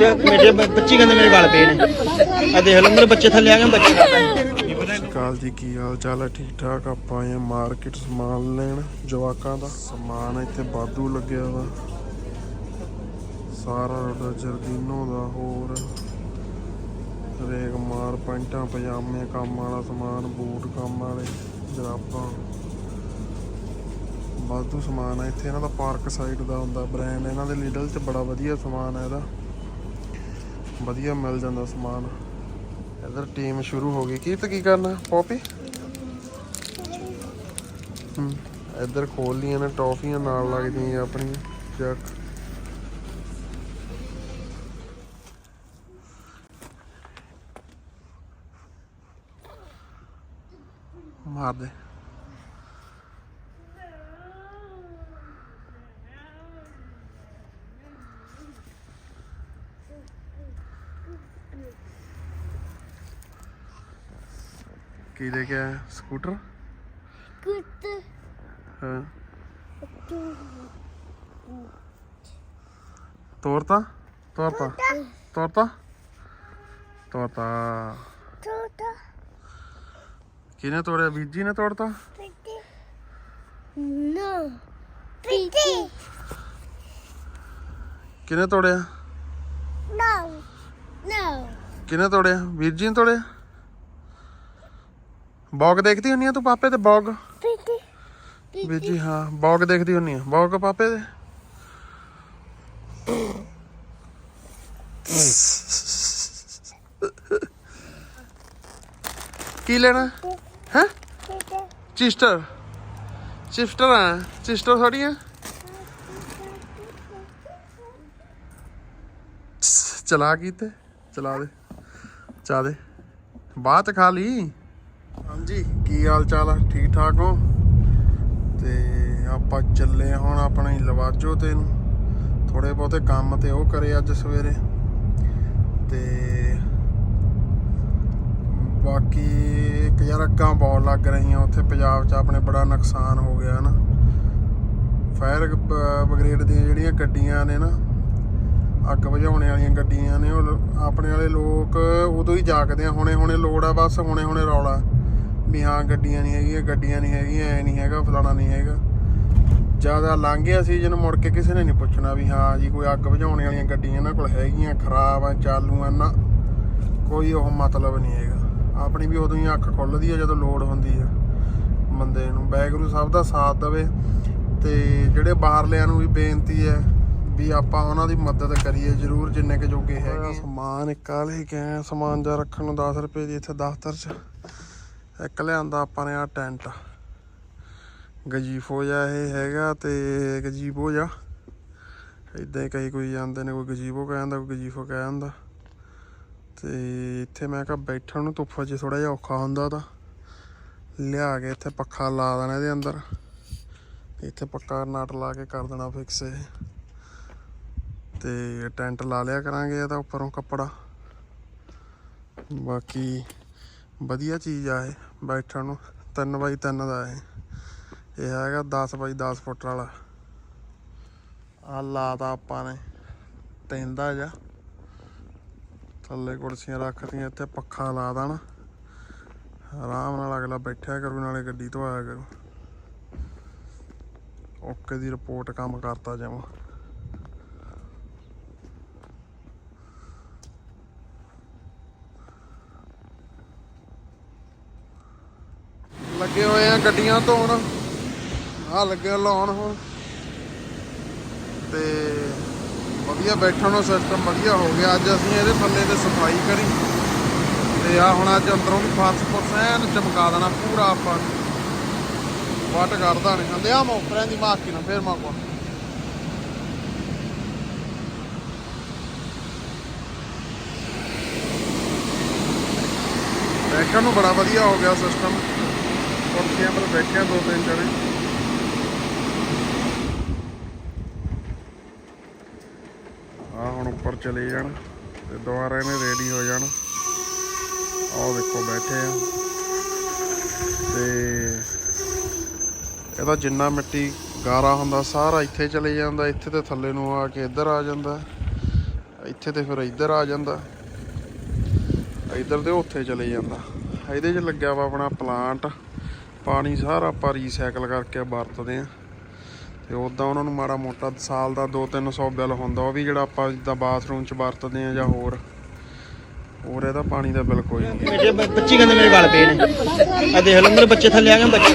ਮੇਰੇ ਬ- ਕਹਿੰਦੇ ਮੇਰੇ ਗਲ ਪਏ ਨੇ। ਆ ਦੇਖ ਲਓ ਮੇਰੇ ਬੱਚੇ ਥੱਲੇ ਆ ਗਏ ਬੱਚੇ ਕਾਲ ਜੀ, ਕੀ ਹਾਲ ਚਾਲ ਹੈ? ਠੀਕ ਠਾਕ? ਆਪਾਂ ਆਏ ਮਾਰਕੀਟ ਸਮਾਨ ਲੈਣ। ਜਵਾਕਾਂ ਦਾ ਸਮਾਨ ਇੱਥੇ ਬਾਦੂ ਲੱਗਿਆ ਵਾ। ਸਾਰਾ ਦਾ ਜਰਦੀਨੋ ਦਾ, ਹੋਰ ਰੇਗ ਮਾਰ ਪੈਂਟਾਂ, ਪਜਾਮੇ, ਕੰਮ ਵਾਲਾ ਸਮਾਨ, ਬੂਟ ਕੰਮ ਵਾਲੇ, ਜਰਾਬਾਂ। ਬਾਦੂ ਸਮਾਨ ਹੈ। ਇੱਥੇ ਇਹਨਾਂ ਦਾ ਪਾਰਕ ਸਾਈਡ ਦਾ ਹੁੰਦਾ। ਬ੍ਰਾਂਡ ਇਹਨਾਂ ਦੇ ਲੀਡਲ 'ਚ ਬੜਾ ਵਧੀਆ ਸਮਾਨ ਹੈ ਇਹਦਾ। ਵਧੀਆ ਮਿਲ ਜਾਂਦਾ ਸਮਾਨ। ਇਧਰ ਟੀਮ ਸ਼ੁਰੂ ਹੋ ਗਈ। ਕੀ ਤੇ ਕੀ ਕਰਨਾ? ਪੋਪੀ? ਹੂੰ, ਇਧਰ ਖੋਲ ਲੀਆਂ ਨੇ, ਟੌਫੀਆਂ ਨਾਲ ਲੱਗਦੀਆਂ ਆਪਣੀਆਂ। ਚੱਕ। ਮਾਰ ਦੇ। ਕੀ ਲੈ ਕੇ ਆਇਆ? ਸਕੂਟਰ? ਕੁੱਤ। ਹਾਂ। ਤੋਰਤਾ? ਤੋਰਤਾ? ਤੋਰਤਾ। ਤੋਰਤਾ? ਤੋਤਾ ਕਿਹਨੇ ਤੋੜਿਆ? ਬੀਜੀ ਨੇ ਤੋੜਤਾ? ਪਿੱਟੀ ਨੋ। ਪਿੱਟੀ ਕਿਹਨੇ ਤੋੜਿਆ? ਨੋ। ਨੋ। ਕਿਹਨੇ ਤੋੜਿਆ? ਵੀਰ ਜੀ ਨੇ ਤੋੜਿਆ? ਬੌਗ ਦੇਖਦੀ ਹੁੰਨੀ ਆ ਤੂੰ ਪਾਪੇ ਤੇ ਬੌਗ? ਪਿੱਟੀ ਵੀਰ ਜੀ ਹਾਂ ਬੌਗ ਦੇਖਦੀ ਹੁੰਨੀ ਆ। ਬੌਗ ਪਾਪੇ ਦੇ? ਕੀ ਲੈਣਾ? ਹੈ? ਚਿਸਟਰ। ਚਿਸਟਰ ਆ ਚਿਸਟਰ ਥੋੜੀ ਆ? ਚਲਾ ਕੀਤੇ ਚਲਾ ਦੇ। ਚਾ ਦੇ। ਬਾਤ ਖਾ ਲਈ? ਹਾਂਜੀ, ਕੀ ਹਾਲ ਚਾਲ ਆ? ਠੀਕ ਠਾਕ ਹੋ? ਤੇ ਆਪਾਂ ਚੱਲੇ ਹਾਂ ਹੁਣ ਆਪਣੇ ਲਵਾਜੋ ਤੇ ਨੂੰ। ਥੋੜੇ ਬਹੁਤੇ ਕੰਮ ਤੇ ਉਹ ਕਰੇ ਅੱਜ ਸਵੇਰੇ। ਤੇ ਬਾਕੀ ਇੱਕ ਯਾਰ ਅੱਗਾਂ ਬਹੁਤ ਲੱਗ ਰਹੀਆਂ ਉੱਥੇ, ਪੰਜਾਬ 'ਚ ਆਪਣੇ ਬੜਾ ਨੁਕਸਾਨ ਹੋ ਗਿਆ ਨਾ। ਫਾਇਰ ਬ੍ਰਿਗੇਡ ਦੀਆਂ ਜਿਹੜੀਆਂ ਗੱਡੀਆਂ ਨੇ ਨਾ, ਅੱਗ ਬੁਝਾਉਣ ਵਾਲੀਆਂ ਗੱਡੀਆਂ ਨੇ, ਉਹ ਆਪਣੇ ਵਾਲੇ ਲੋਕ ਉਦੋਂ ਹੀ ਜਾਗਦੇ ਆ ਹੁਣੇ ਹੁਣੇ ਲੋੜ ਆ ਬਸ ਹੁਣੇ ਹੁਣੇ ਰੌਲਾ। ਵੀ ਹਾਂ, ਗੱਡੀਆਂ ਨਹੀਂ ਹੈਗੀਆਂ, ਗੱਡੀਆਂ ਨਹੀਂ ਹੈਗੀਆਂ, ਐ ਨਹੀਂ ਹੈਗਾ, ਫਲਾਣਾ ਨਹੀਂ ਹੈਗਾ। ਜ਼ਿਆਦਾ ਲੰਘ ਗਿਆ ਸੀਜ਼ਨ ਮੁੜ ਕੇ ਕਿਸੇ ਨੇ ਨਹੀਂ ਪੁੱਛਣਾ ਵੀ ਹਾਂ ਜੀ, ਕੋਈ ਅੱਗ ਬੁਝਾਉਣ ਵਾਲੀਆਂ ਗੱਡੀਆਂ ਇਹਨਾਂ ਕੋਲ ਹੈਗੀਆਂ, ਖਰਾਬ ਆ, ਚਾਲੂ ਆ, ਨਾ। ਕੋਈ ਉਹ ਮਤਲਬ ਨਹੀਂ ਹੈਗਾ। ਆਪਣੀ ਵੀ ਉਦੋਂ ਹੀ ਅੱਖ ਖੁੱਲਦੀ ਆ, ਜਦੋਂ ਲੋੜ ਹੁੰਦੀ ਆ ਬੰਦੇ ਨੂੰ। ਬੈਗਰੂ ਸਾਹਿਬ ਦਾ ਸਾਥ ਦੇਵੇ ਤੇ ਜਿਹੜੇ ਬਾਹਰਲਿਆਂ ਨੂੰ ਵੀ ਬੇਨਤੀ ਹੈ ਵੀ ਆਪਾਂ ਉਹਨਾਂ ਦੀ ਮਦਦ ਕਰੀਏ, ਜਰੂਰ ਜਿੰਨੇ ਕੁ ਜੋਗੇ ਹੈਗੇ। ਆ। ਸਮਾਨ ਇੱਕ ਆਲੇ ਗਏ ਸਮਾਨ ਜਾ ਰੱਖਣ ਨੂੰ 10 ਰੁਪਏ ਦੀ ਇੱਥੇ ਦਫ਼ਤਰ 'ਚ। ਇੱਕ ਲਿਆਂਦਾ ਆਪਾਂ ਨੇ ਆ ਟੈਂਟ। ਗਜੀਫੋ ਜਾ ਇਹ ਹੈਗਾ ਤੇ ਗਜੀਬੋ ਜਾ। ਇਦਾਂ ਹੀ ਕਈ ਕੋਈ ਜਾਂਦੇ ਨੇ, ਕੋਈ ਗਜੀਬੋ ਕਹਿੰਦਾ ਕੋਈ ਗਜੀਫੋ ਕਹਿੰਦਾ ਤੇ ਇੱਥੇ ਮੈਂ ਕਿਹਾ ਬੈਠਣ ਨੂੰ ਧੁੱਪ 'ਚ ਥੋੜਾ ਜਿਹਾ ਔਖਾ ਹੁੰਦਾ ਤਾਂ। ਲਿਆ ਕੇ ਇੱਥੇ ਪੱਖਾ ਲਾ ਦੇਣਾ ਇਹਦੇ ਅੰਦਰ। ਇੱਥੇ ਪੱਕਾ ਨਟ ਲਾ ਕੇ ਕਰ ਦੇਣਾ ਫਿਕਸ ਇਹ। ਤੇ ਟੈਂਟ ਲਾ ਲਿਆ ਕਰਾਂਗੇ ਇਹਦਾ ਉੱਪਰੋਂ ਕੱਪੜਾ। ਬਾਕੀ ਵਧੀਆ ਚੀਜ਼ ਆ ਇਹ, ਬੈਠਣ ਨੂੰ। 3 ਬਾਈ 3 ਦਾ ਇਹ। ਇਹ ਹੈਗਾ 10 ਬਾਈ 10 ਫੁੱਟ ਵਾਲਾ। ਆ ਲਾਤਾ ਆਪਾਂ ਨੇ। ਤੈਂਦਾ ਜਾ ਥੱਲੇ ਕੁਰਸੀਆਂ ਰੱਖਤੀਆਂ, ਇੱਥੇ ਪੱਖਾ ਲਾ ਦੇਣਾ। ਆਰਾਮ ਨਾਲ ਅਗਲਾ ਬੈਠਿਆ ਕਰੂ, ਨਾਲੇ ਗੱਡੀ ਤੋਂ ਆਇਆ ਕਰੂ। ਓਕੇ ਦੀ ਰਿਪੋਰਟ ਕੰਮ ਕਰਤਾ ਜਾਵਾਂ ਲੱਗੇ ਹੋਏ ਆ ਗੱਡੀਆਂ ਧੋਣ ਆ ਲੱਗੇ ਲਾਉਣ ਹੁਣ। ਤੇ ਵਧੀਆ ਬੈਠਣ ਨੂੰ ਸਿਸਟਮ ਵਧੀਆ ਹੋ ਗਿਆ। ਅੱਜ ਅਸੀਂ ਇਹਦੇ ਥੱਲੇ ਤੇ ਸਫ਼ਾਈ ਕਰੀ। ਤੇ ਆ ਹੁਣ ਅੱਜ ਅੰਦਰੋਂ ਵੀ ਫਰਸ਼ ਫੁਰਸ਼ ਐਨ ਚਮਕਾ ਦੇਣਾ ਪੂਰਾ ਆਪਾਂ ਵਟ ਕਰਦਾ ਨਹੀਂ ਹੰਦੇ ਆ ਮੋਕਰਿਆਂ ਦੀ ਮਾਕੀ ਨਾ ਫੇਰ ਮਾਕੋ ਬੈਠਣ ਨੂੰ ਬੜਾ ਵਧੀਆ ਹੋ ਗਿਆ ਸਿਸਟਮ ਕੁਰਸੀਆਂ ਪਰ ਬੈਠਿਆ ਦੋ ਤਿੰਨ ਜਣੇ। ਆ ਹੁਣ ਉੱਪਰ ਚਲੇ ਜਾਣ ਤੇ ਦੁਬਾਰਾ ਇਹਨੇ ਰੈਡੀ ਹੋ ਜਾਣ। ਆਹ ਦੇਖੋ ਬੈਠੇ ਆ। ਤੇ ਇਹਦਾ ਜਿੰਨਾ ਮਿੱਟੀ ਗਾਰਾ ਹੁੰਦਾ, ਸਾਰਾ ਇੱਥੇ ਚਲੇ ਜਾਂਦਾ, ਇੱਥੇ ਤੇ ਥੱਲੇ ਨੂੰ ਆ ਕੇ ਇੱਧਰ ਆ ਜਾਂਦਾ। ਇੱਥੇ ਤੇ ਫਿਰ ਇੱਧਰ ਆ ਜਾਂਦਾ। ਇੱਧਰ ਤੇ ਉੱਥੇ ਚਲੇ ਜਾਂਦਾ। ਇਹਦੇ 'ਚ ਲੱਗਿਆ ਵਾ ਆਪਣਾ ਪਲਾਂਟ ਪਾਣੀ ਸਾਰਾ ਆਪਾਂ ਰੀਸਾਈਕਲ ਕਰਕੇ ਵਰਤਦੇ ਆ। ਤੇ ਉਦਾਂ ਉਹਨਾਂ ਨੂੰ ਮਾੜਾ ਮੋਟਾ ਸਾਲ ਦਾ 2-300 ਬਿੱਲ ਹੁੰਦਾ ਉਹ ਵੀ ਜਿਹੜਾ ਆਪਾਂ ਜਿੱਦਾਂ ਬਾਥਰੂਮ 'ਚ ਵਰਤਦੇ ਆ ਜਾਂ ਹੋਰ। ਹੋਰ ਇਹਦਾ ਪਾਣੀ ਦਾ ਬਿੱਲ ਕੋਈ ਨਹੀਂ। ਮੇਰੇ ਬੱਚੀ ਕਹਿੰਦੇ ਮੇਰੇ ਗਲ ਪਏ ਨੇ। ਆ ਦੇਖ ਲਓ ਮੇਰੇ ਬੱਚੇ ਥੱਲੇ ਆ ਗਏ ਬੱਚੇ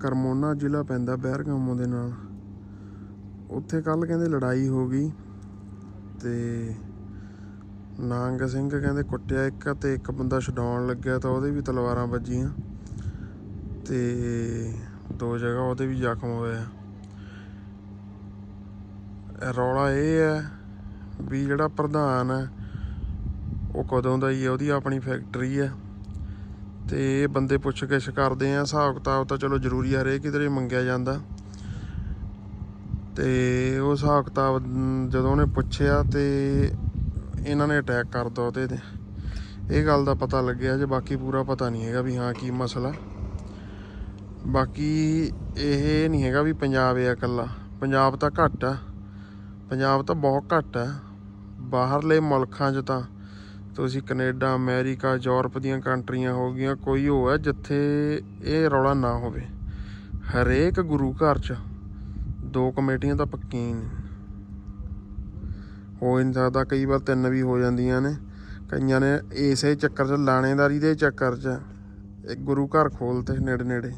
ਕਰਮੋਨਾ ਜ਼ਿਲ੍ਹਾ ਪੈਂਦਾ ਬਹਿਰਗਾਮੋਂ ਦੇ ਨਾਲ। ਉੱਥੇ ਕੱਲ ਕਹਿੰਦੇ ਲੜਾਈ ਹੋ ਗਈ ਤੇ ਨਾਂਗ ਸਿੰਘ ਕਹਿੰਦੇ ਕੁੱਟਿਆ ਇੱਕ ਤੇ ਇੱਕ ਬੰਦਾ ਛਡਾਉਣ ਲੱਗਿਆ ਤਾਂ ਉਹਦੇ ਵੀ ਤਲਵਾਰਾਂ ਵੱਜੀਆਂ। ਤੇ ਦੋ ਜਗ੍ਹਾ ਉਹਦੇ ਵੀ ਜ਼ਖਮ ਹੋਏ ਆ। ਰੌਲਾ ਇਹ ਹੈ ਵੀ ਜਿਹੜਾ ਪ੍ਰਧਾਨ ਹੈ, ਉਹ ਕਦੋਂ ਦਾ ਹੀ ਹੈ, ਉਹਦੀ ਆਪਣੀ ਫੈਕਟਰੀ ਹੈ ਤੇ ਇਹ ਬੰਦੇ ਪੁੱਛ ਗਿੱਛ ਕਰਦੇ ਆ, ਹਿਸਾਬ ਕਿਤਾਬ ਤਾਂ ਚਲੋ ਜ਼ਰੂਰੀ ਆ, ਹਰੇਕ ਕਿਧਰੇ ਮੰਗਿਆ ਜਾਂਦਾ। ਤੇ ਉਹ ਹਿਸਾਬ ਕਿਤਾਬ ਜਦੋਂ ਉਹਨੇ ਪੁੱਛਿਆ ਤੇ ਇਹਨਾਂ ਨੇ ਅਟੈਕ ਕਰਤਾ ਉਹਦੇ ਤੇ। ਇਹ ਗੱਲ ਦਾ ਪਤਾ ਲੱਗਿਆ, ਜੇ ਬਾਕੀ ਪੂਰਾ ਪਤਾ ਨਹੀਂ ਹੈਗਾ ਵੀ ਹਾਂ ਕੀ ਮਸਲਾ। ਬਾਕੀ ਇਹ ਨਹੀਂ ਹੈਗਾ ਵੀ ਪੰਜਾਬ ਆ ਇਕੱਲਾ। ਪੰਜਾਬ ਤਾਂ ਘੱਟ ਆ। ਪੰਜਾਬ ਤਾਂ ਬਹੁਤ ਘੱਟ ਆ। ਬਾਹਰਲੇ ਮੁਲਕਾਂ 'ਚ ਤਾਂ ਤੁਸੀਂ ਕੈਨੇਡਾ, ਅਮਰੀਕਾ, ਯੂਰਪ ਦੀਆਂ ਕੰਟਰੀਆਂ ਹੋ ਗਈਆਂ, ਕੋਈ ਹੋ ਹੈ ਜਿੱਥੇ ਇਹ ਰੌਲਾ ਨਾ ਹੋਵੇ। ਹਰੇਕ ਗੁਰੂ ਘਰ 'ਚ ਦੋ ਕਮੇਟੀਆਂ ਤਾਂ ਪੱਕੀਆਂ ਹੀ ਨੇ। ਹੋ ਹੀ ਨਹੀਂ ਸਕਦਾ ਕਈ ਵਾਰ ਤਿੰਨ ਵੀ ਹੋ ਜਾਂਦੀਆਂ ਨੇ। ਕਈਆਂ ਨੇ ਇਸੇ ਚੱਕਰ 'ਚ, ਲਾਣੇਦਾਰੀ ਦੇ ਚੱਕਰ 'ਚ ਇੱਕ ਗੁਰੂ ਘਰ ਖੋਲਤੇ ਨੇੜੇ ਨੇੜੇ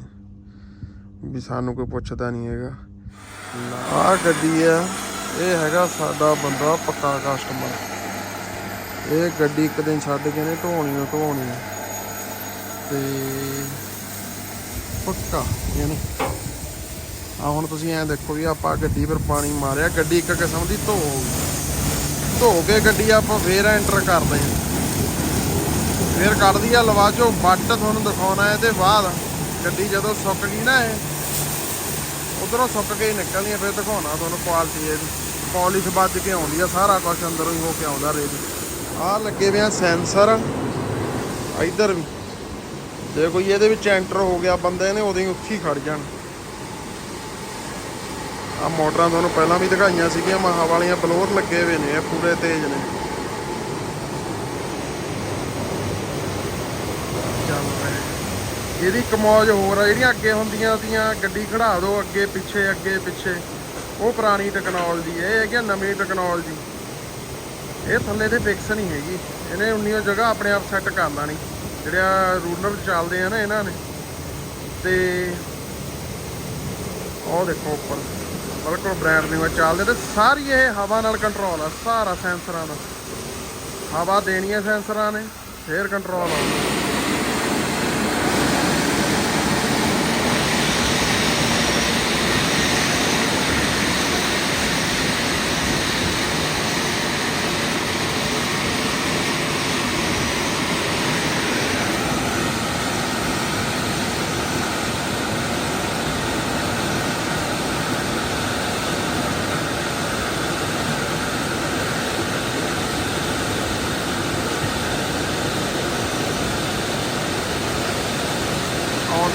ਵੀ ਸਾਨੂੰ ਕੋਈ ਪੁੱਛਦਾ ਨਹੀਂ ਹੈਗਾ। ਆਹ ਗੱਡੀ ਆ, ਇਹ ਹੈਗਾ ਸਾਡਾ ਬੰਦਾ ਪੱਕਾ ਕਸਟਮਰ ਇਹ ਗੱਡੀ ਇੱਕ ਦਿਨ ਛੱਡ ਕੇ ਨੇ ਢੋਣੀ ਓ ਢੋਣੀ ਤੇ ਪੱਕਾ ਇਹਨੇ ਆ ਹੁਣ ਤੁਸੀਂ ਐਂ ਦੇਖੋ ਵੀ ਆਪਾਂ ਗੱਡੀ ਪਰ ਪਾਣੀ ਮਾਰਿਆ, ਗੱਡੀ ਇੱਕ ਕਿਸਮ ਦੀ ਧੋ ਧੋ ਕੇ ਗੱਡੀ ਆਪਾਂ ਫੇਰ ਐਂਟਰ ਕਰਦੇ ਹਾਂ ਫੇਰ ਕੱਢਦੀ ਆ ਲਵਾ ਲਵਾਜੋ ਬੱਟ ਤੁਹਾਨੂੰ ਦਿਖਾਉਣਾ ਹੈ ਤੇ ਬਾਅਦ ਗੱਡੀ ਜਦੋਂ ਸੁੱਕ ਗਈ ਨਾ ਇਹ ਉਧਰੋਂ ਸੁੱਕ ਕੇ ਹੀ ਨਿਕਲਦੀਆਂ ਫਿਰ ਦਿਖਾਉਣਾ ਤੁਹਾਨੂੰ ਕੁਆਲਿਟੀ ਇਹਦੀ ਪਾਲਿਸ਼ ਵੱਜ ਕੇ ਆਉਂਦੀ ਆ, ਸਾਰਾ ਕੁਝ ਅੰਦਰੋਂ ਹੀ ਹੋ ਕੇ ਆਉਂਦਾ ਰੇਡ ਆ ਲੱਗੇ ਹੋਏ ਆ ਸੈਂਸਰ ਇੱਧਰ ਵੀ। ਜੇ ਕੋਈ ਇਹਦੇ ਵਿੱਚ ਐਂਟਰ ਹੋ ਗਿਆ, ਬੰਦੇ ਨੇ ਉਦੋਂ ਹੀ ਉੱਥੇ ਹੀ ਖੜ ਜਾਣ। ਆ ਮੋਟਰਾਂ ਤੁਹਾਨੂੰ ਪਹਿਲਾਂ ਵੀ ਦਿਖਾਈਆਂ ਸੀਗੀਆਂ, ਮਹਾ ਵਾਲੀਆਂ ਬਲੋਰ ਲੱਗੇ ਹੋਏ ਨੇ, ਇਹ ਪੂਰੇ ਤੇਜ਼ ਨੇ ਚੱਲ ਰਿਹਾ ਇਹਦੀ ਕਮੌਜ ਹੋਰ ਆ, ਜਿਹੜੀਆਂ ਅੱਗੇ ਹੁੰਦੀਆਂ ਸੀਆਂ, ਗੱਡੀ ਖੜਾ ਦਿਓ ਅੱਗੇ, ਪਿੱਛੇ ਅੱਗੇ, ਪਿੱਛੇ। ਉਹ ਪੁਰਾਣੀ ਟੈਕਨੋਲੋਜੀ ਹੈ ਇਹ ਹੈਗੀ ਆ ਨਵੀਂ ਟੈਕਨੋਲੋਜੀ ਇਹ ਥੱਲੇ ਤੇ ਫਿਕਸ ਨਹੀਂ ਹੈਗੀ। ਇਹਨੇ ਉਨੀਓ ਜਗ੍ਹਾ ਆਪਣੇ ਆਪ ਸੈੱਟ ਕਰ ਲੈਣੀ ਜਿਹੜਾ ਰੂਲਰ ਚੱਲਦੇ ਆ ਨਾ ਇਹਨਾਂ ਨੇ। ਤੇ ਉਹ ਦੇਖੋ ਉੱਪਰ। ਬਿਲਕੁਲ ਬ੍ਰਾਂਡ ਨਿਊ ਚੱਲਦੇ ਤੇ ਸਾਰੀ ਇਹ ਹਵਾ ਨਾਲ ਕੰਟਰੋਲ ਆ, ਸਾਰਾ ਸੈਂਸਰਾਂ ਦਾ। ਹਵਾ ਦੇਣੀ ਹੈ ਸੈਂਸਰਾਂ ਨੇ, ਫੇਰ ਕੰਟਰੋਲ ਆਉਣਾ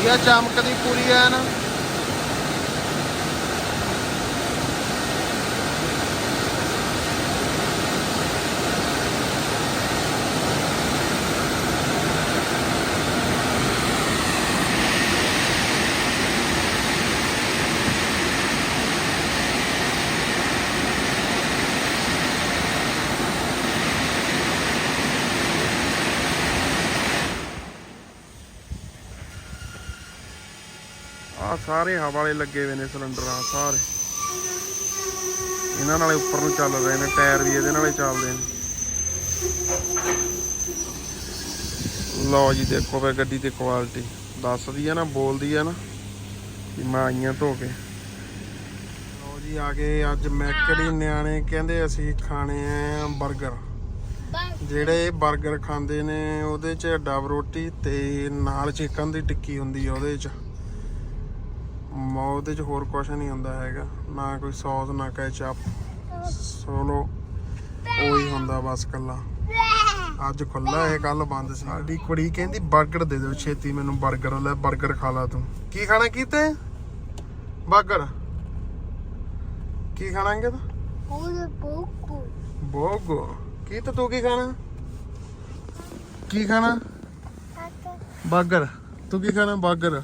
ਆ ਚਮਕਦੀ ਪੂਰੀ ਐ ਸਾਰੇ ਹਵਾ ਵਾਲੇ ਲੱਗੇ ਹੋਏ ਨੇ ਸਿਲੰਡਰ ਆ ਸਾਰੇ। ਇਹਨਾਂ ਨਾਲੇ ਉੱਪਰ ਨੂੰ ਚੱਲ ਰਹੇ ਨੇ, ਟਾਇਰ ਵੀ ਇਹਦੇ ਨਾਲੇ ਚੱਲਦੇ ਨੇ। ਲਓ ਜੀ, ਦੇਖੋ ਵੇ ਗੱਡੀ ਦੀ ਕੁਆਲਿਟੀ ਦੱਸਦੀ ਆ ਨਾ, ਬੋਲਦੀ ਆ ਨਾ, ਕਿ ਮੈਂ ਆਈਆਂ ਧੋ ਕੇ। ਲਓ ਜੀ, ਆ ਗਏ ਅੱਜ ਮੈਕੜੀ ਨਿਆਣੇ, ਕਹਿੰਦੇ ਅਸੀਂ ਖਾਣੇ ਆ 버ਗਰ ਜਿਹੜੇ ਇਹ 버ਗਰ ਖਾਂਦੇ ਨੇ, ਉਹਦੇ 'ਚ ਡਬ ਰੋਟੀ ਤੇ ਨਾਲ ਚਿਕਨ ਦੀ ਟਿੱਕੀ ਹੁੰਦੀ ਆ ਉਹਦੇ 'ਚ। ਮੌਤ ਦੇ ਚ ਹੋਰ ਕੁਝ ਨਹੀਂ ਹੁੰਦਾ ਹੈਗਾ, ਨਾ ਕੋਈ ਸੌਸ, ਨਾ ਕੈਚਅਪ ਸੋਲੋ, ਉਹੀ ਹੁੰਦਾ ਬਸ ਕੱਲਾ ਅੱਜ ਖੁੱਲਾ ਇਹ ਕੱਲ ਬੰਦ ਸਾਡੀ ਕੁੜੀ ਕਹਿੰਦੀ 버ਗਰ ਦੇ ਦਿਓ ਛੇਤੀ ਮੈਨੂੰ 버ਗਰ ਲੈ 버ਗਰ ਖਾ ਲਾ ਤੂੰ। ਕੀ ਖਾਣਾ ਕੀਤੇ? 버ਗਰ ਕੀ ਖਾਣਾਂਗੇ ਤਾ ਬੋਗੋ। ਬੋਗੋ ਕੀ ਤਾ ਤੂੰ ਕੀ ਖਾਣਾ? ਕੀ ਖਾਣਾ? 버ਗਰ ਤੂੰ ਕੀ ਖਾਣਾ? 버ਗਰ